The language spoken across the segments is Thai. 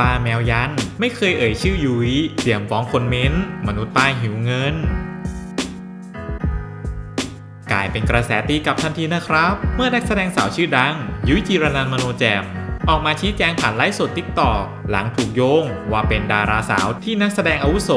ป้าแมวยัน ไม่เคยเอ่ยชื่อยุ้ยเตรียมฟ้องคนเม้น มนุษย์ป้าหิวเงิน กลายเป็นกระแสตีกลับทันทีนะครับ เมื่อนักแสดงสาวชื่อดัง ยุ้ยจีรนันมโนแจมออกมาชี้แจงผ่านไลฟ์สดติ๊กตอกหลังถูกโยง ว่าเป็นดาราสาวที่นักแสดงอาวุโส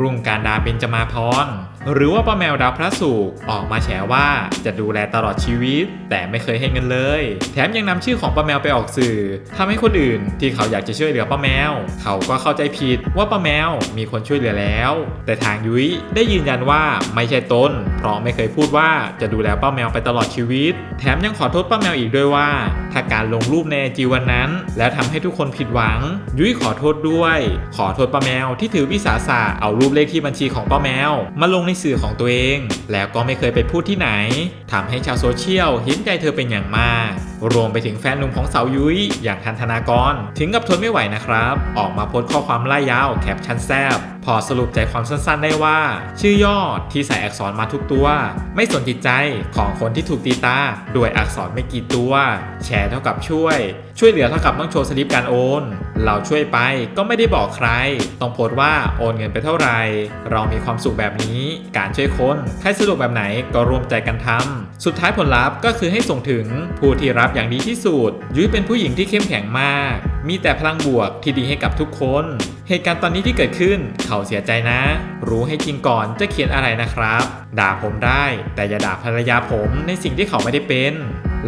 รุ่งการดาเบญจมาพร หรือว่าป้าแมวดาวพระสุขออกมาแฉว่าจะดูแลตลอดชีวิต แต่ไม่เคยให้เงินเลย แถมยังนำชื่อของป้าแมวไปออกสื่อทำให้คนอื่นที่เขาอยากจะช่วยเหลือป้าแมว เขาก็เข้าใจผิดว่าป้าแมวมีคนช่วยเหลือแล้ว แต่ทางยุ้ยได้ยืนยันว่าไม่ใช่ตนเพราะไม่เคยพูดว่าจะดูแลป้าแมวไปตลอดชีวิต แถมยังขอโทษป้าแมวอีกด้วยว่า ถ้าการลงรูปในจีวันนั้น แล้วทำให้ทุกคนผิดหวัง ยุ้ยขอโทษด้วย ขอโทษป้าแมวที่ถือวิสาสะเอารูปเลขที่บัญชีของป้าแมว มาลงในสื่อของตัวเอง แล้วก็ไม่เคยไปพูดที่ไหนทำให้ชาวโซเชียลเห็นใจเธอเป็นอย่างมาก รวมไปถึงแฟนหนุ่มของสาวยุ้ยอย่างทันธนากร ถึงกับทนไม่ไหวนะครับ ออกมาโพสต์ข้อความไล่ยาวแคปชั่นแซบพอสรุปใจความสั้นๆได้ว่า ชื่อย่อที่ใส่อักษรมาทุกตัว ไม่สนจิตใจของคนที่ถูกตีตาด้วยอักษรไม่กี่ตัว แชร์เท่ากับช่วย ช่วยเหลือเท่ากับต้องโชว์สลิปการโอน เราช่วยไปก็ไม่ได้บอกใคร ต้องโพสต์ว่าโอนเงินไปเท่าไหร่เรามีความสุขแบบนี้ การช่วยคนใครสะดวกแบบไหนก็รวมใจกันทำสุดท้ายผลลัพธ์ก็คือให้ส่งถึงผู้ที่รับอย่างดีที่สุด ยุ้ยเป็นผู้หญิงที่เข้มแข็งมาก มีแต่พลังบวกที่ดีให้กับทุกคน เหตุการณ์ตอนนี้ที่เกิดขึ้นเขาเสียใจนะ รู้ให้จริงก่อนจะเขียนอะไรนะครับ ด่าผมได้ แต่อย่าด่าภรรยาผมในสิ่งที่เขาไม่ได้เป็น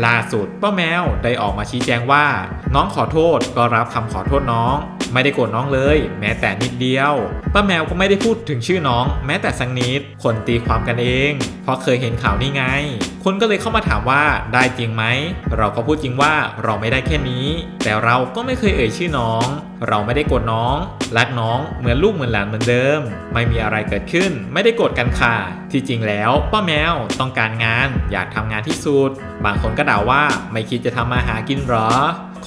ล่าสุดป้าแมวได้ออกมาชี้แจงว่า น้องขอโทษก็รับคำขอโทษน้อง ไม่ได้โกรธน้องเลย แม้แต่นิดเดียวป้าแมวก็ไม่ได้พูดถึงชื่อน้อง แม้แต่สักนิดคนตีความกันเอง เพราะเคยเห็นข่าวนี่ไง คนก็เลยเข้ามาถามว่าได้จริงไหม เราก็พูดจริงว่าเราไม่ได้แค่นี้ แต่เราก็ไม่เคยเอ่ยชื่อน้อง เราไม่ได้โกรธน้อง รักน้องเหมือนลูกเหมือนหลานเหมือนเดิม ไม่มีอะไรเกิดขึ้น ไม่ได้โกรธกันค่ะ ที่จริงแล้วป้าแมวต้องการงานอยากทำงานที่สุด บางคนก็ด่าว่าไม่คิดจะทำมาหากินหรอ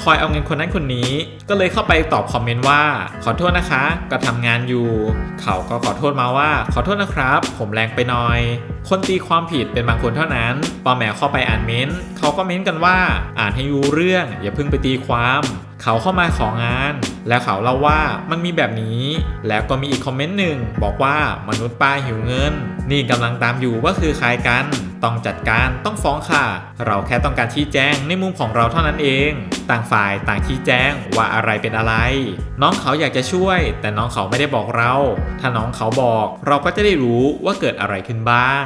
คอยเอาเงินคนนั้นคนนี้ ก็เลยเข้าไปตอบคอมเมนต์ว่า ขอโทษนะคะ ก็ทำงานอยู่ เขาก็ขอโทษมาว่า ขอโทษนะครับ ผมแรงไปหน่อยคนตีความผิดเป็นบางคนเท่านั้นปอแหมเข้าไปอ่านเม้นต์เขาก็เม้นต์กันว่าอ่านให้รู้เรื่อง อย่าเพิ่งไปตีความเขาเข้ามาของาน แล้วเขาเล่าว่ามันมีแบบนี้ แล้วก็มีอีกคอมเมนต์หนึ่งบอกว่ามนุษย์ป้าหิวเงิน นี่กำลังตามอยู่ว่าคือใครกัน ต้องจัดการต้องฟ้องค่ะ เราแค่ต้องการชี้แจงในมุมของเราเท่านั้นเอง ต่างฝ่ายต่างชี้แจงว่าอะไรเป็นอะไร น้องเขาอยากจะช่วย แต่น้องเขาไม่ได้บอกเรา ถ้าน้องเขาบอกเราก็จะได้รู้ว่าเกิดอะไรขึ้นบ้าง